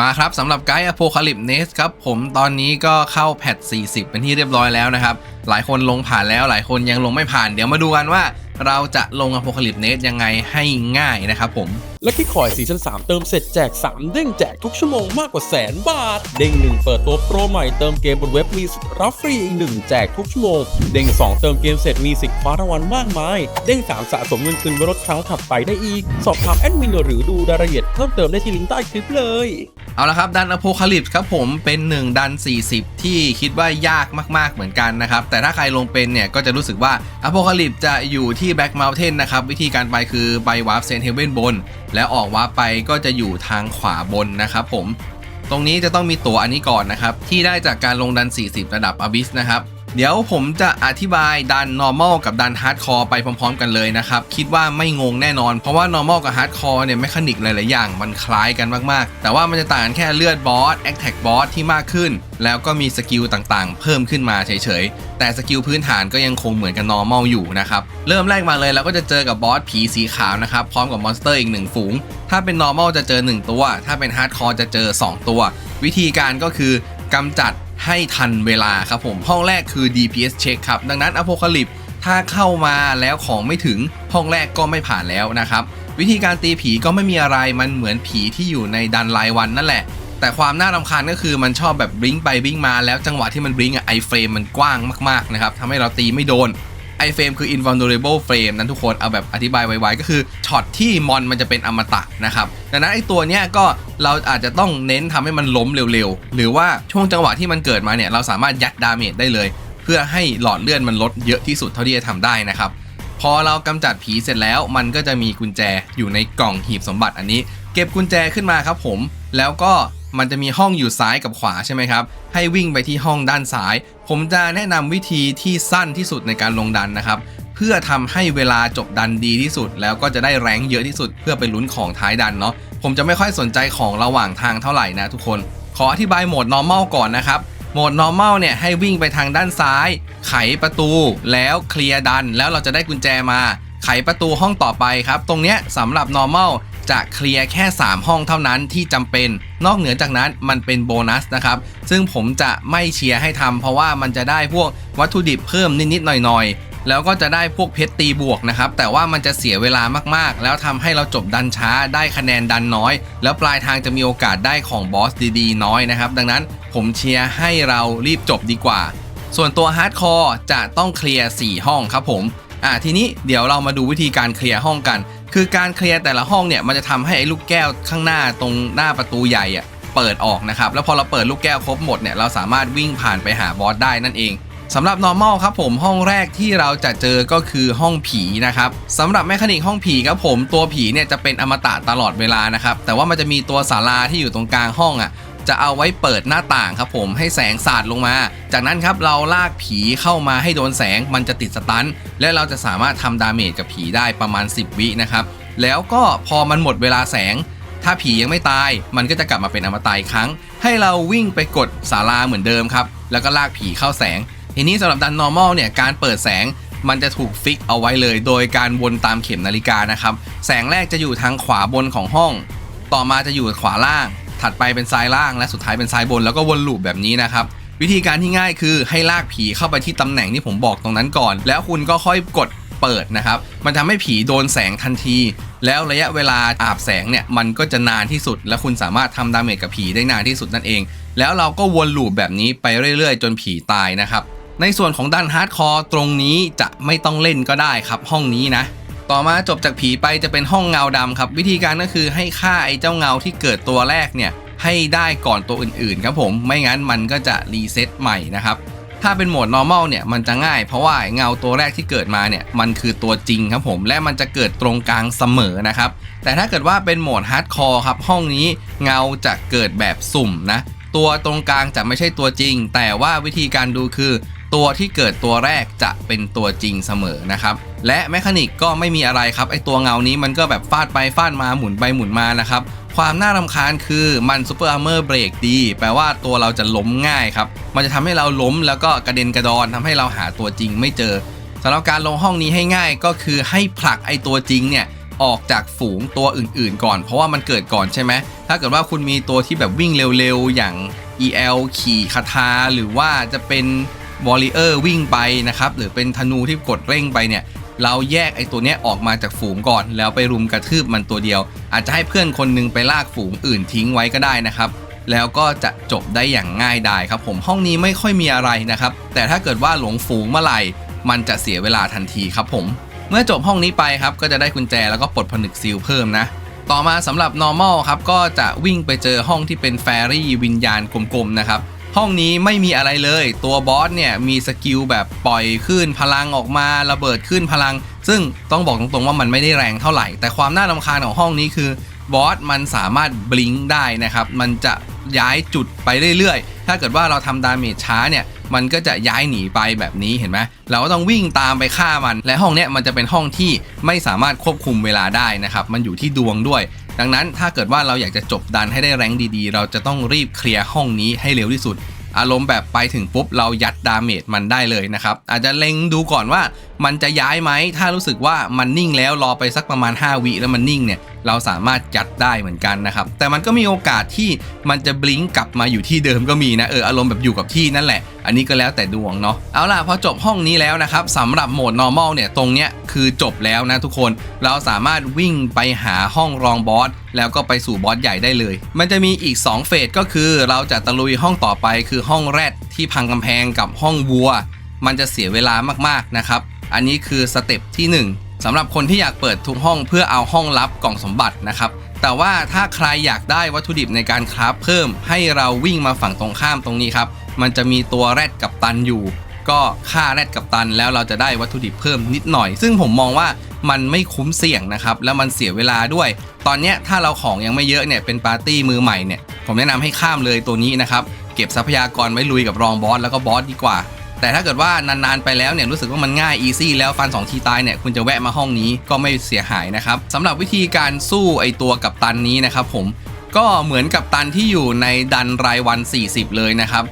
มาครับสำหรับไกด์ Apocalypse Nest ครับผมตอนนี้ก็เข้าแพท40 เป็นที่เรียบร้อยแล้วนะครับ หลายคนลงผ่านแล้วหลายคนยังลงไม่ผ่าน เดี๋ยวมาดูกันว่าเราจะลง Apocalypse Nest ยังไงให้ง่ายนะครับผม และที่คอยซีซั่น3เติมเสร็จแจก 3 เด้งแจกทุกชั่วโมงมากกว่าแสนบาท เด้ง 1 เปิดตัวโปรใหม่เติมเกมบนเว็บมีสิทธิ์รับฟรีอีก 1 แจกทุกชั่วโมง เด้ง 2 เติมเกมเสร็จมีสิทธิ์คว้ารางวัลมากมาย เด้ง 3 สะสมเงินคืนไว้ลดครั้งถัดไปได้อีก สอบถามแอดมินหรือดูรายละเอียดเพิ่มเติมได้ที่ลิงก์ใต้คลิปเลย เอาละครับดันอโพคาลิปส์ครับผมเป็น 1 ดัน 40 ที่คิดว่ายากมาก ๆเหมือนกันนะครับแต่แต่ถ้าใครลงเป็นเนี่ยก็จะรู้สึกว่าอโพคาลิปจะอยู่ที่แบ็กเมลเทนนะครับ วิธีการไปคือไปวาร์ปเซนเฮเว่นบน แล้วออกวาร์ปไปก็จะอยู่ทางขวาบนนะครับผม ตรงนี้จะต้องมีตั๋วอันนี้ก่อนนะครับ ที่ได้จากการลงดัน 40 ระดับอบิสนะครับ เดี๋ยวผมจะอธิบายดัน normal กับดัน hardcore ไปพร้อมๆ กันเลยนะครับ คิดว่าไม่งงแน่นอน เพราะว่า normal กับ hardcore เนี่ย แมคานิกหลายๆ อย่างมันคล้ายกันมากๆ แต่ว่ามันจะต่างกันแค่เลือดบอส attack บอสที่มากขึ้น แล้วก็มีสกิลต่างๆ เพิ่มขึ้นมาเฉยๆ แต่สกิลพื้นฐานก็ยังคงเหมือนกับ normal อยู่นะครับ เริ่มแรกมาเลยเราก็จะเจอกับบอสผีสีขาวนะครับ พร้อมกับมอนสเตอร์อีกหนึ่งฝูง ถ้าเป็น normal จะเจอ 1 ตัว ถ้าเป็น hardcore จะเจอ 2 ตัว วิธีการก็คือ กำจัดให้ทันเวลาครับผม ห้องแรกคือ DPS check ครับ ดังนั้น Apocalypse ถ้าเข้ามาแล้วของไม่ถึงห้องแรกก็ไม่ผ่านแล้วนะครับ วิธีการตีผีก็ไม่มีอะไรมันเหมือนผีที่อยู่ในดันรายวันนั่นแหละ แต่ความน่ารำคาญก็คือมันชอบแบบบลิงไปบลิงมาแล้วจังหวะที่มันบลิงอะไอเฟรมมันกว้างมากๆนะครับทำให้เราตีไม่โดน ไอเฟรมคือ invulnerable frame นั้นทุกคนเอาแบบอธิบายไวๆ ก็คือช็อตที่มอนมันจะเป็นอมตะนะครับดังนั้นไอตัวเนี้ยก็เราอาจจะต้องเน้นทำให้มันล้มเร็วๆ หรือว่าช่วงจังหวะที่มันเกิดมาเนี่ยเราสามารถยัดดาเมจได้เลย เพื่อให้หลอดเลือดมันลดเยอะที่สุดเท่าที่จะทำได้นะครับพอเรากำจัดผีเสร็จแล้วมันก็จะมีกุญแจอยู่ในกล่องหีบสมบัติอันนี้ เก็บกุญแจขึ้นมาครับผม แล้วก็มันจะมีห้องอยู่ซ้ายกับขวาใช่ไหมครับ ให้วิ่งไปที่ห้องด้านซ้าย ผมจะแนะนำวิธีที่สั้นที่สุดในการลงดันนะครับ เพื่อทำให้เวลาจบดันดีที่สุด แล้วก็จะได้แรงเยอะที่สุด เพื่อไปลุ้นของท้ายดันเนาะผมจะไม่ค่อยสนใจของระหว่างทางเท่าไหร่นะทุกคน ขออธิบายโหมด normal ก่อนนะครับโหมด normal เนี่ยให้วิ่งไปทางด้านซ้าย ไขประตู แล้วเคลียร์ดัน แล้วเราจะได้กุญแจมา ไขประตูห้องต่อไปครับ ตรงเนี้ยสำหรับ normal จะเคลียร์แค่ 3 ห้องเท่านั้นที่จำเป็น นอกเหนือจากนั้นมันเป็นโบนัสนะครับ ซึ่งผมจะไม่เชียร์ให้ทำเพราะว่ามันจะได้พวกวัตถุดิบเพิ่มนิดๆหน่อยๆ แล้วก็จะได้พวกเพชรตีบวกนะครับ แต่ว่ามันจะเสียเวลามากๆ แล้วทำให้เราจบดันช้าได้คะแนนดันน้อย แล้วปลายทางจะมีโอกาสได้ของบอสดีๆ น้อยนะครับดังนั้นผมเชียร์ให้เรารีบจบดีกว่า ส่วนตัวฮาร์ดคอร์จะต้องเคลียร์4ห้องครับผมอ่าทีนี้เดี๋ยวเรามาดูวิธีการเคลียร์ห้องกัน คือการเคลียร์แต่ละห้องเนี่ยมันจะทำให้ไอ้ลูกแก้วข้างหน้าตรงหน้าประตูใหญ่อะเปิดออกนะครับแล้วพอเราเปิดลูกแก้วครบหมดเนี่ยเราสามารถวิ่งผ่านไปหาบอสได้นั่นเองสำหรับ normal ครับผมห้องแรกที่เราจะเจอก็คือห้องผีนะครับสำหรับแมคานิกห้องผีครับผมตัวผีเนี่ยจะเป็นอมตะตลอดเวลานะครับแต่ว่ามันจะมีตัวศาลาที่อยู่ตรงกลางห้องอะ จะเอาไว้เปิดหน้าต่างครับผมให้แสงสาดลงมา จากนั้นครับเราลากผีเข้ามาให้โดนแสงมันจะติดสตันและเราจะสามารถทำดาเมจกับผีได้ประมาณ 10 วินะครับ แล้วก็พอมันหมดเวลาแสง ถ้าผียังไม่ตาย มันก็จะกลับมาเป็นอมตะอีกครั้ง ให้เราวิ่งไปกดศาลาเหมือนเดิมครับแล้วก็ลากผีเข้าแสง ทีนี้สำหรับดัน normal เนี่ยการเปิดแสงมันจะถูกฟิกเอาไว้เลย โดยการวนตามเข็มนาฬิกานะครับ แสงแรกจะอยู่ทางขวาบนของห้อง ต่อมาจะอยู่ขวาล่าง ถัดไปเป็นซ้ายล่างและสุดท้ายเป็นซ้ายบนแล้วก็วนลูปแบบนี้นะครับวิธีการที่ง่ายคือให้ลากผีเข้าไปที่ตำแหน่งที่ผมบอกตรงนั้นก่อน แล้วคุณก็ค่อยกดเปิดนะครับ มันทำให้ผีโดนแสงทันที แล้วระยะเวลาอาบแสงเนี่ยมันก็จะนานที่สุด และคุณสามารถทำดาเมจกับผีได้นานที่สุดนั่นเอง แล้วเราก็วนลูปแบบนี้ไปเรื่อยๆ จนผีตายนะครับ ในส่วนของดันฮาร์ดคอร์ตรงนี้จะไม่ต้องเล่นก็ได้ครับห้องนี้นะ ต่อมาจบจากผีไปจะเป็นห้องเงาดำครับ วิธีการก็คือให้ฆ่าไอ้เจ้าเงาที่เกิดตัวแรกเนี่ยให้ได้ก่อนตัวอื่นๆครับผมไม่งั้นมันก็จะรีเซ็ตใหม่นะครับถ้าเป็นโหมด normal เนี่ยมันจะง่ายเพราะว่าเงาตัวแรกที่เกิดมาเนี่ยมันคือตัวจริงครับผมและมันจะเกิดตรงกลางเสมอนะครับแต่ถ้าเกิดว่าเป็นโหมด hardcore ครับห้องนี้เงาจะเกิดแบบสุ่มนะตัวตรงกลางจะไม่ใช่ตัวจริง แต่ว่าวิธีการดูคือ ตัวที่เกิดตัวแรกจะเป็นตัวจริงเสมอนะครับ และแมคานิกก็ไม่มีอะไรครับ ไอตัวเงานี้มันก็แบบฟาดไปฟาดมาหมุนไปหมุนมานะครับ ความน่ารำคาญคือมันซูเปอร์อาร์เมอร์เบรกดี แปลว่าตัวเราจะล้มง่ายครับ มันจะทำให้เราล้มแล้วก็กระเด็นกระดอนทำให้เราหาตัวจริงไม่เจอสำหรับการลงห้องนี้ให้ง่ายก็คือให้ผลักไอตัวจริงเนี่ยออกจากฝูงตัวอื่นๆ ก่อน เพราะว่ามันเกิดก่อนใช่ไหมถ้าเกิดว่าคุณมีตัวที่แบบวิ่งเร็วๆ อย่าง EL ขี่คาทาหรือว่าจะเป็น วอลเลเยอร์วิ่งไปนะครับหรือเป็นธนูที่กดเร่งไปเนี่ยเราแยกไอ้ตัวเนี้ยออกมาจากฝูงก่อน แล้วไปรุมกระทืบมันตัวเดียว อาจจะให้เพื่อนคนหนึงไปลากฝูงอื่นทิ้งไว้ก็ได้นะครับแล้วก็จะจบได้อย่างง่ายดายครับผมห้องนี้ไม่ค่อยมีอะไรนะครับ แต่ถ้าเกิดว่าหลงฝูงเมื่อไหร่ มันจะเสียเวลาทันทีครับผม เมื่อจบห้องนี้ไปครับก็จะได้กุญแจแล้วก็ปลดผนึกซีลเพิ่มนะ ต่อมาสำหรับ normal ครับก็จะวิ่งไปเจอห้องที่เป็นแฟรี่วิญญาณกลมๆนะครับ ห้องนี้ไม่มีอะไรเลย ตัวบอสเนี่ยมีสกิลแบบปล่อยขึ้นพลังออกมาระเบิดขึ้นพลัง ซึ่งต้องบอกตรงๆว่ามันไม่ได้แรงเท่าไหร่ แต่ความน่ารำคาญของห้องนี้คือบอสมันสามารถบลิงก์ได้นะครับ มันจะย้ายจุดไปเรื่อยๆ ถ้าเกิดว่าเราทำดาเมจช้าเนี่ย มันก็จะย้ายหนีไปแบบนี้เห็นไหม เราก็ต้องวิ่งตามไปฆ่ามัน และห้องเนี้ยมันจะเป็นห้องที่ไม่สามารถควบคุมเวลาได้นะครับ มันอยู่ที่ดวงด้วย ดังนั้นถ้าเกิดว่าเราอยากจะจบดันให้ได้แรงดีๆ เราจะต้องรีบเคลียร์ห้องนี้ให้เร็วที่สุด อารมณ์แบบไปถึงปุ๊บเรายัดดาเมจมันได้เลยนะครับ อาจจะเล็งดูก่อนว่ามันจะย้ายไหม ถ้ารู้สึกว่ามันนิ่งแล้วรอไปสักประมาณ 5 วิแล้วมันนิ่งเนี่ยเราสามารถยัดได้เหมือนกันนะครับ แต่มันก็มีโอกาสที่มันจะบลิงกลับมาอยู่ที่เดิมก็มีนะเอออารมณ์แบบอยู่กับที่นั่นแหละ อันนี้ก็แล้วแต่ดวงเนาะเอาล่ะพอจบห้องนี้แล้วนะครับสำหรับโหมด normal เนี่ยตรงเนี้ยคือจบแล้วนะทุกคนเราสามารถวิ่งไปหาห้องรองบอสแล้วก็ไปสู่บอสใหญ่ได้เลย มันจะมีอีก 2 เฟสก็คือเราจะตะลุยห้องต่อไปคือห้องแรดที่พังกำแพงกับห้องวัว มันจะเสียเวลามากๆนะครับ อันนี้คือสเต็ปที่ 1สำหรับคนที่อยากเปิดทุกห้องเพื่อเอาห้องลับกล่องสมบัตินะครับ แต่ว่าถ้าใครอยากได้วัตถุดิบในการคราฟเพิ่ม ให้เราวิ่งมาฝั่งตรงข้ามตรงนี้ครับ มันจะมีตัวแรดกับตันอยู่ ก็ฆ่าแรดกับตันแล้วเราจะได้วัตถุดิบเพิ่มนิดหน่อย ซึ่งผมมองว่ามันไม่คุ้มเสี่ยงนะครับ แล้วมันเสียเวลาด้วย ตอนนี้ถ้าเราของยังไม่เยอะเนี่ยเป็นปาร์ตี้มือใหม่เนี่ยผมแนะนำให้ข้ามเลยตัวนี้นะครับ เก็บทรัพยากรไว้ลุยกับรองบอสแล้วก็บอสดีกว่า แต่ถ้าเกิดว่านานๆไปแล้วเนี่ยรู้สึกว่ามันง่ายอีซี่แล้วฟัน2ทีตายเนี่ยคุณจะแวะมาห้องนี้ก็ไม่เสียหายนะครับสำหรับวิธีการสู้ไอตัวกับตันนี้นะครับผมก็เหมือนกับตันที่อยู่ในดันรายวัน 40 เลยนะครับ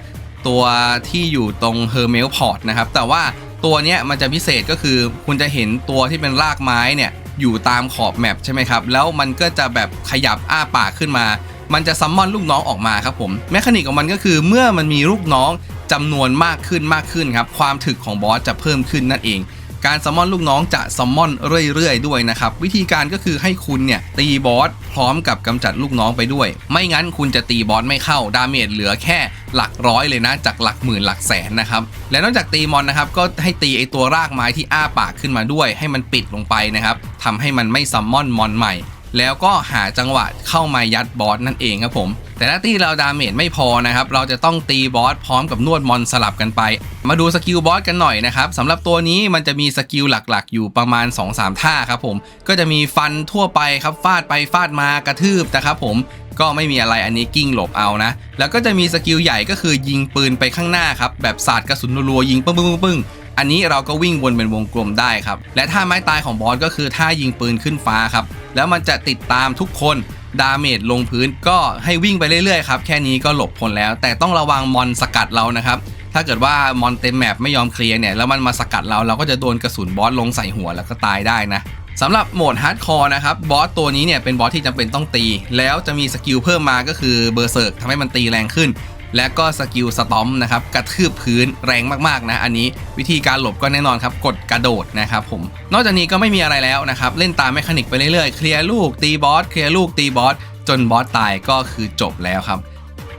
ตัวที่อยู่ตรงเฮอร์เมลพอร์ตนะครับแต่ว่าตัวเนี้ยมันจะพิเศษก็คือคุณจะเห็นตัวที่เป็นรากไม้เนี่ยอยู่ตามขอบแมปใช่ไหมครับ แล้วมันก็จะแบบขยับอ้าปากขึ้นมา มันจะซัมมอนลูกน้องออกมาครับผมแมคานิกของมันก็คือเมื่อมันมีลูกน้องจำนวนมากขึ้นมากขึ้นครับความถึกของบอสจะเพิ่มขึ้นนั่นเอง การซัมมอนลูกน้องจะซัมมอนเรื่อยๆด้วยนะครับวิธีการก็คือให้คุณเนี่ยตีบอสพร้อมกับกำจัดลูกน้องไปด้วย ไม่งั้นคุณจะตีบอสไม่เข้าดาเมจเหลือแค่หลักร้อยเลยนะจากหลักหมื่นหลักแสนนะครับและนอกจากตีมอนนะครับก็ให้ตีไอตัวรากไม้ที่อ้าปากขึ้นมาด้วย ให้มันปิดลงไปนะครับทำให้มันไม่ซัมมอนมอนใหม่ แล้วก็หาจังหวะเข้ามายัดบอสนั่นเองครับผม แต่ถ้าตีเราดาเมจไม่พอนะครับ เราจะต้องตีบอสพร้อมกับนวดมอนสลับกันไป มาดูสกิลบอสกันหน่อยนะครับสำหรับตัวนี้มันจะมีสกิลหลักๆ อยู่ประมาณ 2-3 ท่าครับผม ก็จะมีฟันทั่วไปครับฟาดไปฟาดมากระทืบนะครับผมก็ไม่มีอะไรอันนี้กิ้งหลบเอานะ แล้วก็จะมีสกิลใหญ่ก็คือยิงปืนไปข้างหน้าครับ แบบสาดกระสุนรัวๆยิงปึ้งปึ้งปึ้ง อันนี้เราก็วิ่งวนเป็นวงกลมได้ครับ และท่าไม้ตายของบอสก็คือท่ายิงปืนขึ้นฟ้าครับ แล้วมันจะติดตามทุกคนดาเมจลงพื้นก็ให้วิ่งไปเรื่อยๆครับ แค่นี้ก็หลบพ้นแล้ว แต่ต้องระวังมอนสกัดเรานะครับ ถ้าเกิดว่ามอนเต็มแมปไม่ยอมเคลียร์เนี่ย แล้วมันมาสกัดเราเราก็จะโดนกระสุนบอสลงใส่หัวแล้วก็ตายได้นะสำหรับโหมดฮาร์ดคอร์นะครับ บอสตัวนี้เนี่ยเป็นบอสที่จำเป็นต้องตี แล้วจะมีสกิลเพิ่มมาก็คือเบอร์เซิร์กทำให้มันตีแรงขึ้น และก็สกิลสตอมนะครับกระทืบพื้นแรงมากๆนะอันนี้วิธีการหลบก็แน่นอนครับกดกระโดดนะครับผมนอกจากนี้ก็ไม่มีอะไรแล้วนะครับเล่นตามแมคานิกไปเรื่อยๆเคลียร์ลูกตีบอสเคลียร์ลูกตีบอสจนบอสตายก็คือจบแล้วครับ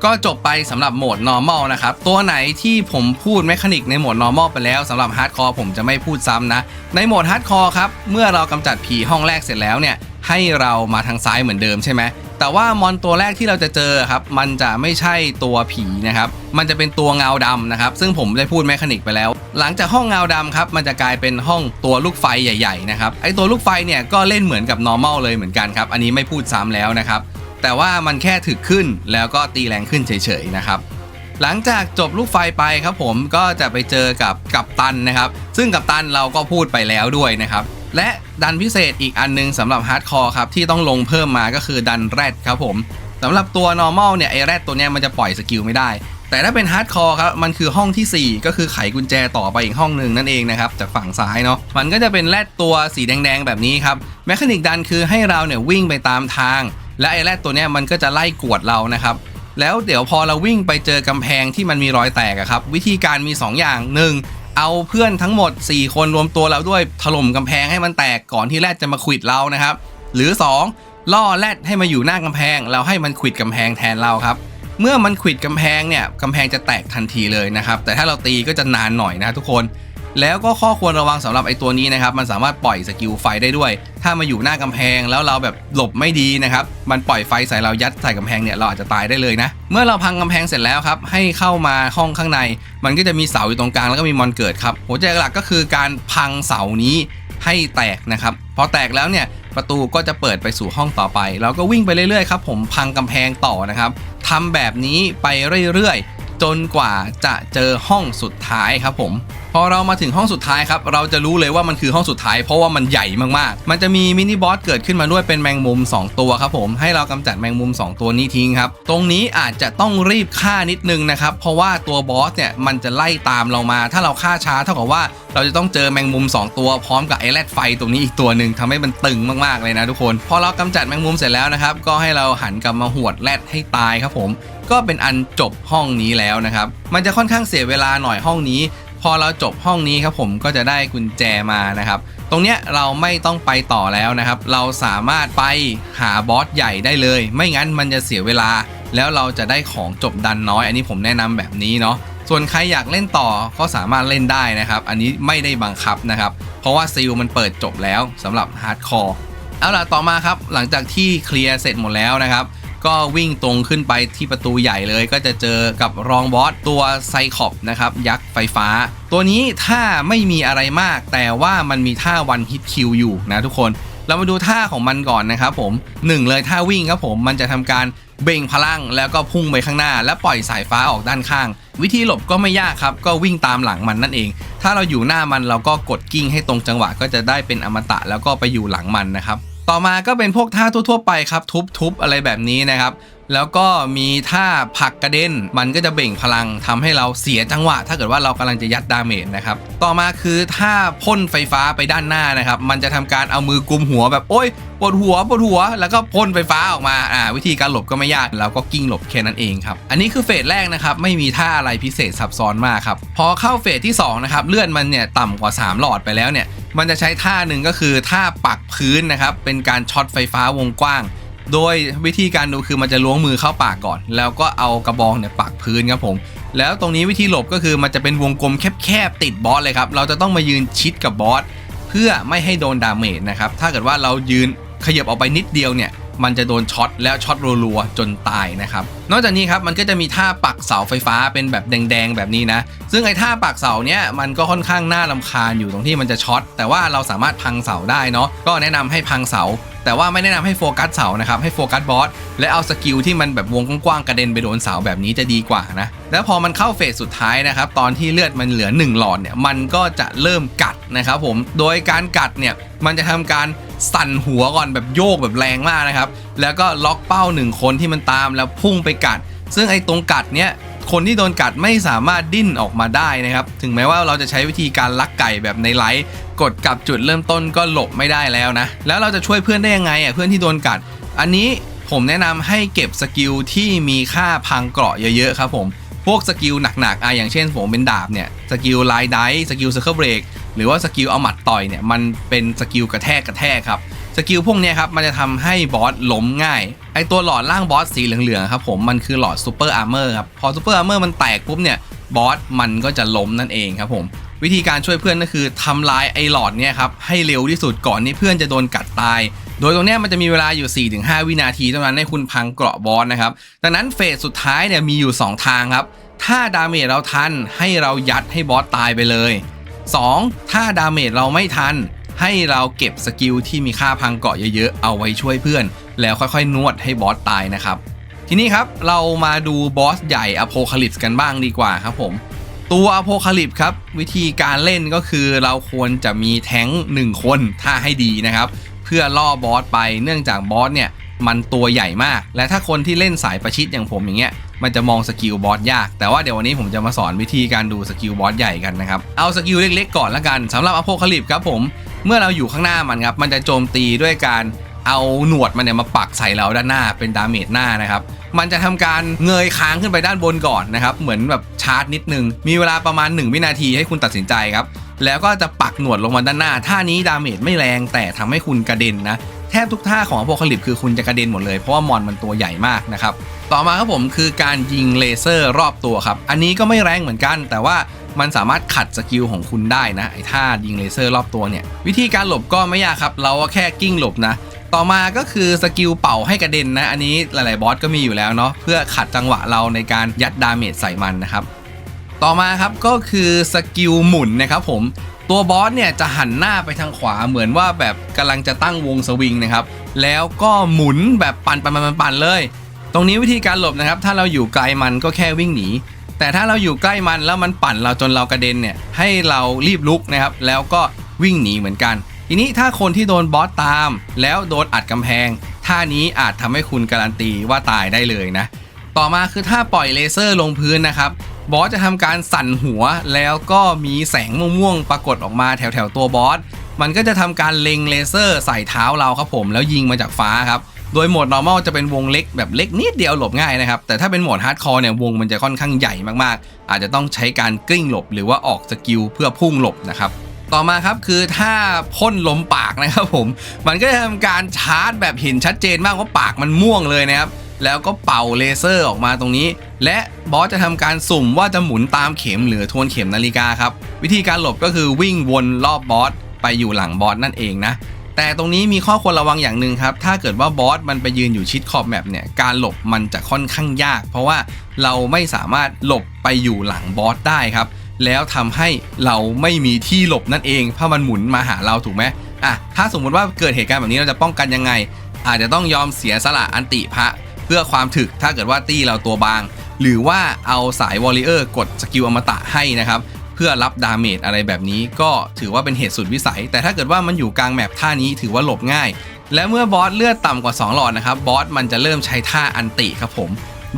ก็จบไปสำหรับโหมด normal นะครับ ตัวไหนที่ผมพูดแมคานิกในโหมด normal ไปแล้วสำหรับ hardcore ผมจะไม่พูดซ้ำนะ ในโหมด hardcore ครับ เมื่อเรากำจัดผีห้องแรกเสร็จแล้วเนี่ย ให้เรามาทางซ้ายเหมือนเดิมใช่ไหม แต่ว่ามอนตัวแรกที่เราจะเจอครับ มันจะไม่ใช่ตัวผีนะครับ มันจะเป็นตัวเงาดำนะครับ ซึ่งผมได้พูดแมคานิกไปแล้ว หลังจากห้องเงาดำครับ มันจะกลายเป็นห้องตัวลูกไฟใหญ่ ๆ นะครับ ไอตัวลูกไฟเนี่ยก็เล่นเหมือนกับ normal เลยเหมือนกันครับ อันนี้ไม่พูดซ้ำแล้วนะครับ แต่ว่ามันแค่ถึกขึ้นแล้วก็ตีแรงขึ้นเฉยๆนะครับหลังจากจบลูกไฟไปครับผมก็จะไปเจอกับกัปตันนะครับ ซึ่งกัปตันเราก็พูดไปแล้วด้วยนะครับ และดันพิเศษอีกอันนึงสำหรับฮาร์ดคอร์ครับที่ต้องลงเพิ่มมาก็คือดันแรดครับผมสำหรับตัว normal เนี่ยไอแรดตัวเนี้ยมันจะปล่อยสกิลไม่ได้ แต่ถ้าเป็นฮาร์ดคอร์ครับมันคือห้องทีสี่ 4 ก็คือไขกุญแจต่อไปอีกห้องหนึ่งนั่นเองนะครับจากฝั่งซ้ายเนาะมันก็จะเป็นแรดตัวสีแดง ๆ แบบนี้ครับแมคานิกดันคือให้เราเนี่ยวิ่งไปตามทาง และไอแรดตัวเนี้ยมันก็จะไล่กวดเรานะครับแล้วเดี๋ยวพอเราวิ่งไปเจอกำแพงที่มันมีรอยแตกครับวิธีการมี 2 อย่าง 1. เอาเพื่อนทั้งหมด 4 คนรวมตัวเราด้วยถล่มกำแพงให้มันแตกก่อนที่แรดจะมาขวิดเรานะครับ หรือ 2. ล่อแรดให้มาอยู่หน้ากำแพง เราให้มันขวิดกำแพงแทนเราครับ เมื่อมันขวิดกำแพงเนี่ยกำแพงจะแตกทันทีเลยนะครับ แต่ถ้าเราตีก็จะนานหน่อยนะทุกคน แล้วก็ข้อควรระวังสำหรับไอ้ตัวนี้นะครับมันสามารถปล่อยสกิลไฟได้ด้วย ถ้ามาอยู่หน้ากำแพงแล้วเราแบบหลบไม่ดีนะครับมันปล่อยไฟใส่เรายัดใส่กำแพงเนี่ยเราอาจจะตายได้เลยนะ เมื่อเราพังกำแพงเสร็จแล้วครับให้เข้ามาห้องข้างใน มันก็จะมีเสาอยู่ตรงกลางแล้วก็มีมอนเกิดครับหัวใจหลักก็คือการพังเสานี้ให้แตกนะครับพอแตกแล้วเนี่ยประตูก็จะเปิดไปสู่ห้องต่อไป เราก็วิ่งไปเรื่อยๆครับผมพังกำแพงต่อนะครับทำแบบนี้ไปเรื่อยๆ จนกว่าจะเจอห้องสุดท้ายครับผมพอเรามาถึงห้องสุดท้ายครับ เราจะรู้เลยว่ามันคือห้องสุดท้าย เพราะว่ามันใหญ่มากๆ มันจะมีมินิบอสเกิดขึ้นมาด้วยเป็นแมงมุม 2 ตัวครับผมให้เรากำจัดแมงมุม 2 ตัวนี้ทิ้งครับ ตรงนี้อาจจะต้องรีบฆ่านิดนึงนะครับ เพราะว่าตัวบอสเนี่ยมันจะไล่ตามเรามา ถ้าเราฆ่าช้าเท่ากับว่าเราจะต้องเจอแมงมุม 2 ตัวพร้อมกับไอแรดไฟตรงนี้อีกตัวหนึ่งทำให้มันตึงมากๆเลยนะทุกคน พอเรากำจัดแมงมุมเสร็จแล้วนะครับก็ให้เราหันกลับมาหวดแรดให้ตายครับผม ก็เป็นอันจบห้องนี้แล้วนะครับ มันจะค่อนข้างเสียเวลาหน่อยห้องนี้ พอเราจบห้องนี้ครับผมก็จะได้กุญแจมานะครับ ตรงเนี้ยเราไม่ต้องไปต่อแล้วนะครับ เราสามารถไปหาบอสใหญ่ได้เลย ไม่งั้นมันจะเสียเวลา แล้วเราจะได้ของจบดันน้อย อันนี้ผมแนะนำแบบนี้เนาะ ส่วนใครอยากเล่นต่อก็สามารถเล่นได้นะครับ อันนี้ไม่ได้บังคับนะครับ เพราะว่าซีลมันเปิดจบแล้วสำหรับฮาร์ดคอร์เอาล่ะต่อมาครับหลังจากที่เคลียร์เสร็จหมดแล้วนะครับ ก็วิ่งตรงขึ้นไปที่ประตูใหญ่เลย ก็จะเจอกับรองบอสตัวไซคอบนะครับยักษ์ไฟฟ้า ตัวนี้ถ้าไม่มีอะไรมาก แต่ว่ามันมีท่าวันฮิตคิวอยู่นะทุกคนเรามาดูท่าของมันก่อนนะครับผมหนึ่งเลยท่าวิ่งครับผมมันจะทำการเบ่งพลังแล้วก็พุ่งไปข้างหน้า แล้วปล่อยสายฟ้าออกด้านข้าง วิธีหลบก็ไม่ยากครับ ก็วิ่งตามหลังมันนั่นเอง ถ้าเราอยู่หน้ามันเราก็กดกิ้งให้ตรงจังหวะก็จะได้เป็นอมตะแล้วก็ไปอยู่หลังมันนะครับ ต่อมาก็เป็นพวกท่าทั่วๆไปครับทุบๆอะไรแบบนี้นะครับ แล้วก็มีท่าผักกระเด็นมันก็จะเบ่งพลังทำให้เราเสียจังหวะ ถ้าเกิดว่าเรากำลังจะยัดดาเมจนะครับต่อมาคือท่าพ่นไฟฟ้าไปด้านหน้านะครับ มันจะทำการเอามือกุมหัวแบบโอ๊ยปวดหัวปวดหัว แล้วก็พ่นไฟฟ้าออกมาอ่าวิธีการหลบก็ไม่ยากเราก็กิ้งหลบแค่นั้นเองครับอันนี้คือเฟสแรกนะครับไม่มีท่าอะไรพิเศษซับซ้อนมากครับพอเข้าเฟสที่สองนะครับเลื่อนมันเนี่ยต่ำกว่า 3 หลอดไปแล้วเนี่ย มันจะใช้ท่าหนึ่งก็คือท่าปักพื้นนะครับ เป็นการช็อตไฟฟ้าวงกว้าง โดยวิธีการดูคือมันจะล้วงมือเข้าปากก่อน แล้วก็เอากระบองเนี่ยปักพื้นครับผม แล้วตรงนี้วิธีหลบก็คือมันจะเป็นวงกลมแคบๆติดบอสเลยครับ เราจะต้องมายืนชิดกับบอสเพื่อไม่ให้โดนดาเมจนะครับ ถ้าเกิดว่าเรายืนขยับออกไปนิดเดียวเนี่ย มันจะโดนช็อตแล้วช็อตรัวๆจนตายนะครับ นอกจากนี้ครับมันก็จะมีท่าปักเสาไฟฟ้าเป็นแบบแดงๆแบบนี้นะ ซึ่งไอ้ท่าปักเสาเนี่ยมันก็ค่อนข้างน่าลำคาญอยู่ตรงที่มันจะช็อตแต่ว่าเราสามารถพังเสาได้เนาะก็แนะนำให้พังเสา แต่ว่าไม่แนะนำให้โฟกัสเสานะครับให้โฟกัสบอสและเอาสกิลที่มันแบบวงกว้างๆกระเด็นไปโดนเสาแบบนี้จะดีกว่านะแล้วพอมันเข้าเฟสสุดท้ายนะครับตอนที่เลือดมันเหลือ 1 หลอดเนี่ยมันก็จะเริ่มกัดนะครับผมโดยการกัดเนี่ยมันจะทำการ สั่นหัวก่อนแบบโยกแบบแรงมากนะครับ แล้วก็ล็อกเป้าหนึ่งคนที่มันตามแล้วพุ่งไปกัด ซึ่งไอ้ตรงกัดเนี่ยคนที่โดนกัดไม่สามารถดิ้นออกมาได้นะครับ ถึงแม้ว่าเราจะใช้วิธีการลักไก่แบบในไลฟ์กดกลับจุดเริ่มต้นก็หลบไม่ได้แล้วนะ แล้วเราจะช่วยเพื่อนได้ยังไงอะเพื่อนที่โดนกัด อันนี้ผมแนะนำให้เก็บสกิลที่มีค่าพังเกราะเยอะๆครับผม พวกสกิลหนักๆอะอย่างเช่นผมเป็นดาบเนี่ย สกิลไลด์ไดสกิลเซอร์เคิลเบรก หรือว่าสกิลเอาหมัดต่อยเนี่ยมันเป็นสกิลกระแทกกระแทกครับสกิลพวกนี้ครับมันจะทำให้บอสล้มง่ายไอตัวหลอดล่างบอสสีเหลืองๆครับผมมันคือหลอดซูเปอร์อาร์เมอร์ครับพอซูเปอร์อาร์เมอร์มันแตกปุ๊บเนี่ยบอสมันก็จะล้มนั่นเองครับผมวิธีการช่วยเพื่อนก็คือทำลายไอหลอดเนี่ยครับให้เร็วที่สุดก่อนที่เพื่อนจะโดนกัดตาย โดยตรงเนี้ยมันจะมีเวลาอยู่ 4-5 วินาทีเท่านั้นให้คุณพังเกราะบอสนะครับดังนั้นเฟสสุดท้ายเนี่ยมีอยู่ 2 ทางครับถ้าดาเมจเราทันให้เรายัดให้บอสตายไปเลย 2. ถ้าดาเมจเราไม่ทัน ให้เราเก็บสกิลที่มีค่าพังเกาะเยอะๆ เอาไว้ช่วยเพื่อน แล้วค่อยๆ นวดให้บอสตายนะครับ ทีนี้ครับเรามาดูบอสใหญ่อโพคาลิปส์กันบ้างดีกว่าครับผมตัวอโพคาลิปส์ครับ วิธีการเล่นก็คือเราควรจะมีแท้งหนึ่งคนถ้าให้ดีนะครับ เพื่อล่อบอสไปเนื่องจากบอสเนี่ย มันตัวใหญ่มาก และถ้าคนที่เล่นสายประชิดอย่างผมอย่างเงี้ยมันจะมองสกิลบอสยาก แต่ว่าเดี๋ยววันนี้ผมจะมาสอนวิธีการดูสกิลบอสใหญ่กันนะครับ เอาสกิลเล็กๆก่อนละกันสำหรับอโพคาลิปครับผม เมื่อเราอยู่ข้างหน้ามันครับ มันจะโจมตีด้วยการเอาหนวดมันเนี่ยมาปักใส่เราด้านหน้าเป็นดาเมจหน้านะครับ มันจะทำการเงยค้างขึ้นไปด้านบนก่อนนะครับ เหมือนแบบชาร์จนิดนึง มีเวลาประมาณ 1 วินาทีให้คุณตัดสินใจครับ แล้วก็จะปักหนวดลงมาด้านหน้า ท่านี้ดาเมจไม่แรงแต่ทำให้คุณกระเด็นนะ แทบทุกท่าของอโพคาลิปคือคุณจะกระเด็นหมดเลยเพราะว่ามอนมันตัวใหญ่มากนะครับ ต่อมาครับผมคือการยิงเลเซอร์รอบตัวครับ อันนี้ก็ไม่แรงเหมือนกัน แต่ว่ามันสามารถขัดสกิลของคุณได้นะไอ้ท่ายิงเลเซอร์รอบตัวเนี่ย วิธีการหลบก็ไม่ยากครับ เราก็แค่กิ้งหลบนะ ต่อมาก็คือสกิลเป่าให้กระเด็นนะ อันนี้หลาย ๆ บอสก็มีอยู่แล้วเนาะเพื่อขัดจังหวะเราในการยัดดาเมจใส่มันนะครับต่อมาครับก็คือสกิลหมุนนะครับผม ตัวบอสเนี่ยจะหันหน้าไปทางขวาเหมือนว่าแบบกำลังจะตั้งวงสวิงนะครับ แล้วก็หมุนแบบปั่นปั่นปั่นปั่นเลย ตรงนี้วิธีการหลบนะครับ ถ้าเราอยู่ไกลมันก็แค่วิ่งหนี แต่ถ้าเราอยู่ใกล้มันแล้วมันปั่นเราจนเรากระเด็นเนี่ยให้เรารีบลุกนะครับ แล้วก็วิ่งหนีเหมือนกัน ทีนี้ถ้าคนที่โดนบอสตาม แล้วโดนอัดกำแพงท่านี้อาจทำให้คุณการันตีว่าตายได้เลยนะ ต่อมาคือถ้าปล่อยเลเซอร์ลงพื้นนะครับ บอสจะทำการสั่นหัวแล้วก็มีแสงม่วงๆปรากฏออกมาแถวๆตัวบอส มันก็จะทำการเล็งเลเซอร์ใส่เท้าเราครับผมแล้วยิงมาจากฟ้าครับ โดยโหมด normal จะเป็นวงเล็กแบบเล็กนิดเดียวหลบง่ายนะครับ แต่ถ้าเป็นโหมด hardcore เนี่ยวงมันจะค่อนข้างใหญ่มากๆ อาจจะต้องใช้การกลิ้งหลบหรือว่าออกสกิลเพื่อพุ่งหลบนะครับต่อมาครับคือถ้าพ่นลมปากนะครับผม มันก็จะทำการชาร์จแบบเห็นชัดเจนมากว่าปากมันม่วงเลยนะครับ แล้วก็เป่าเลเซอร์ออกมาตรงนี้ และบอสจะทำการสุ่มว่าจะหมุนตามเข็มหรือทวนเข็มนาฬิกาครับ วิธีการหลบก็คือวิ่งวนรอบบอสไปอยู่หลังบอสนั่นเองนะ แต่ตรงนี้มีข้อควรระวังอย่างหนึ่งครับ ถ้าเกิดว่าบอสมันไปยืนอยู่ชิดขอบแมปเนี่ย การหลบมันจะค่อนข้างยาก เพราะว่าเราไม่สามารถหลบไปอยู่หลังบอสได้ครับ แล้วทำให้เราไม่มีที่หลบนั่นเองเพรามันหมุนมาหาเราถูกไหมอะ ถ้าสมมุติว่าเกิดเหตุการณ์แบบนี้เราจะป้องกันยังไง อาจจะต้องยอมเสียสละอันติพระ เพื่อความถึกถ้าเกิดว่าตี้เราตัวบาง หรือว่าเอาสายวอลเลเยอร์กดสกิลอมตะให้นะครับเพื่อรับดาเมจอะไรแบบนี้ก็ถือว่าเป็นเหตุสุดวิสัย แต่ถ้าเกิดว่ามันอยู่กลางแมปท่านี้ถือว่าหลบง่าย และเมื่อบอสเลือดต่ำกว่า 2 หลอดนะครับบอสมันจะเริ่มใช้ท่าอันติครับผม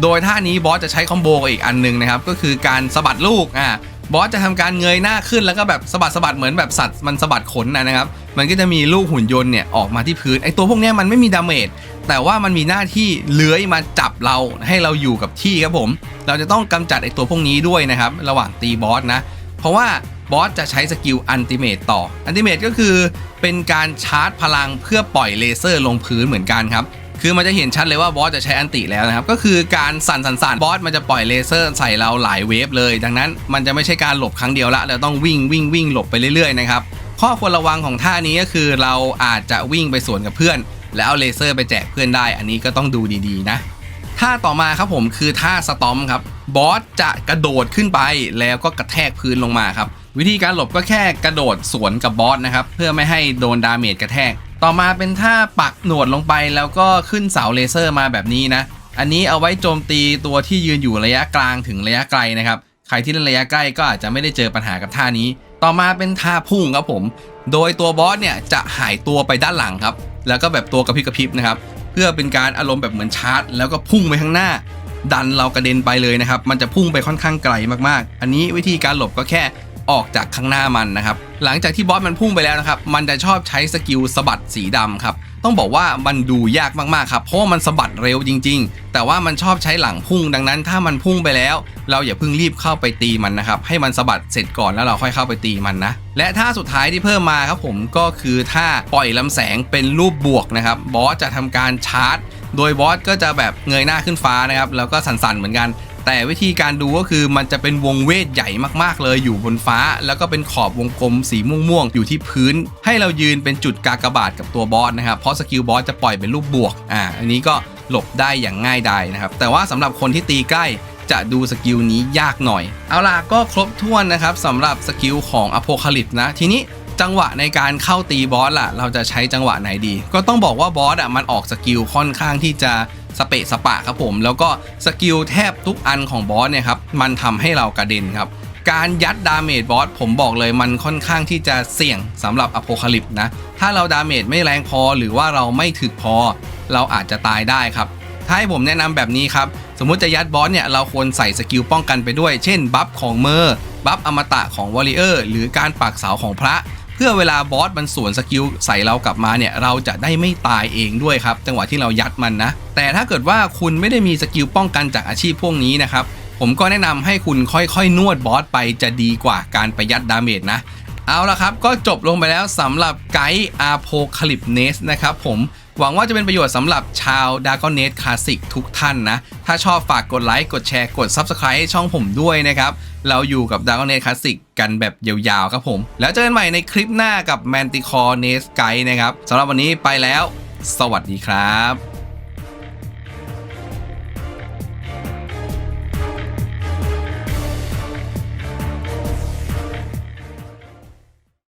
โดยท่านี้บอสจะใช้คอมโบอีกอันหนึงนะครับ ก็คือการสะบัดลูกอ่า บอสจะทำการเงยหน้าขึ้นแล้วก็แบบสะบัดสะบัดเหมือนแบบสัตว์มันสะบัดขนนะครับ มันก็จะมีลูกหุ่นยนต์เนี่ยออกมาที่พื้นไอตัวพวกนี้มันไม่มีดาเมจแต่ว่ามันมีหน้าที่เลื้อยมาจับเราให้เราอยู่กับที่ครับผม เราจะต้องกำจัดไอตัวพวกนี้ด้วยนะครับ ระหว่างตีบอสนะ เพราะว่าบอสจะใช้สกิลอันติเมตต่อ อันติเมตก็คือเป็นการชาร์จพลังเพื่อปล่อยเลเซอร์ลงพื้นเหมือนกันครับ คือมันจะเห็นชัดเลยว่าบอสจะใช้อันติแล้วนะครับ ก็คือการสั่นสั่นสั่นบอสมันจะปล่อยเลเซอร์ใส่เราหลายเวฟเลย ดังนั้นมันจะไม่ใช่การหลบครั้งเดียวละเราต้องวิ่งวิ่งวิ่งหลบไปเรื่อยๆนะครับข้อควรระวังของท่านี้ก็คือเราอาจจะวิ่งไปสวนกับเพื่อน แล้วเอาเลเซอร์ไปแจกเพื่อนได้ อันนี้ก็ต้องดูดีๆนะท่าต่อมาครับผมคือท่าสตอมครับบอสจะกระโดดขึ้นไปแล้วก็กระแทกพื้นลงมาครับวิธีการหลบก็แค่กระโดดสวนกับบอสนะครับเพื่อไม่ให้โดนดาเมจกระแทก ต่อมาเป็นท่าปักหนวดลงไปแล้วก็ขึ้นเสาเลเซอร์มาแบบนี้นะ อันนี้เอาไว้โจมตีตัวที่ยืนอยู่ระยะกลางถึงระยะไกลนะครับ ใครที่เล่นระยะใกล้ก็อาจจะไม่ได้เจอปัญหากับท่านี้ ต่อมาเป็นท่าพุ่งครับผม โดยตัวบอสเนี่ยจะหายตัวไปด้านหลังครับ แล้วก็แบบตัวกระพริบกระพริบนะครับ เพื่อเป็นการอารมณ์แบบเหมือนชาร์จ แล้วก็พุ่งไปข้างหน้า ดันเรากระเด็นไปเลยนะครับ มันจะพุ่งไปค่อนข้างไกลมากๆ อันนี้วิธีการหลบก็แค่ ออกจากข้างหน้ามันนะครับ หลังจากที่บอสมันพุ่งไปแล้วนะครับ มันจะชอบใช้สกิลสะบัดสีดำครับ ต้องบอกว่ามันดูยากมากๆครับ เพราะว่ามันสะบัดเร็วจริง ๆ แต่ว่ามันชอบใช้หลังพุ่งดังนั้น ถ้ามันพุ่งไปแล้ว เราอย่าเพิ่งรีบเข้าไปตีมันนะครับ ให้มันสะบัดเสร็จก่อนแล้วเราค่อยเข้าไปตีมันนะ และท่าสุดท้ายที่เพิ่มมาครับผมก็คือท่าปล่อยลำแสงเป็นรูปบวกนะครับ บอสจะทำการชาร์จ โดยบอสก็จะแบบเงยหน้าขึ้นฟ้านะครับ แล้วก็สั่นๆเหมือนกัน แต่วิธีการดูก็คือมันจะเป็นวงเวทใหญ่มากๆเลยอยู่บนฟ้า แล้วก็เป็นขอบวงกลมสีม่วงๆอยู่ที่พื้น ให้เรายืนเป็นจุดกากบาทกับตัวบอสนะครับเพราะสกิลบอสจะปล่อยเป็นรูปบวกอ่าอันนี้ก็หลบได้อย่างง่ายดายนะครับ แต่ว่าสำหรับคนที่ตีใกล้จะดูสกิลนี้ยากหน่อย เอาล่ะก็ครบถ้วนนะครับสำหรับสกิลของอโพคาลิปนะทีนี้จังหวะในการเข้าตีบอสล่ะ เราจะใช้จังหวะไหนดี ก็ต้องบอกว่าบอสอะมันออกสกิลค่อนข้างที่จะ สเปะสปะครับผมแล้วก็สกิลแทบทุกอันของบอสเนี่ยครับมันทำให้เรากระเด็นครับการยัดดาเมจบอสผมบอกเลยมันค่อนข้างที่จะเสี่ยงสำหรับอโพคาลิปนะถ้าเราดาเมจไม่แรงพอหรือว่าเราไม่ถึกพอ เราอาจจะตายได้ครับถ้าให้ผมแนะนำแบบนี้ครับสมมุติจะยัดบอสเนี่ยเราควรใส่สกิลป้องกันไปด้วย เช่นบัฟของเมอร์บัฟอมตะของวอริเออร์หรือการปักเสาของพระ พื่อเวลาบอสมันสวนสกิลใส่เรากลับมาเนี่ยเราจะได้ไม่ตายเองด้วยครับจังหวะที่เรายัดมันนะแต่ถ้าเกิดว่าคุณไม่ได้มีสกิลป้องกันจากอาชีพพวกนี้นะครับผมก็แนะนำให้คุณค่อยๆ นวดบอสไปจะดีกว่าการไปยัดดาเมจนะเอาละครับก็จบลงไปแล้วสำหรับไกด์อาโพคาลิปเนสนะครับผม หวังว่าจะเป็นประโยชน์สำหรับชาวดากอนเนสคลาสสิกทุกท่านนะ ถ้าชอบฝากกดไลค์ กดแชร์ กด Subscribe ช่องผมด้วยนะครับ เราอยู่กับดากอนเนสคลาสสิกกันแบบยาวๆครับผม แล้วเจอกันใหม่ในคลิปหน้ากับ Manticore Nest Guide นะครับสำหรับวันนี้ไปแล้ว สวัสดีครับ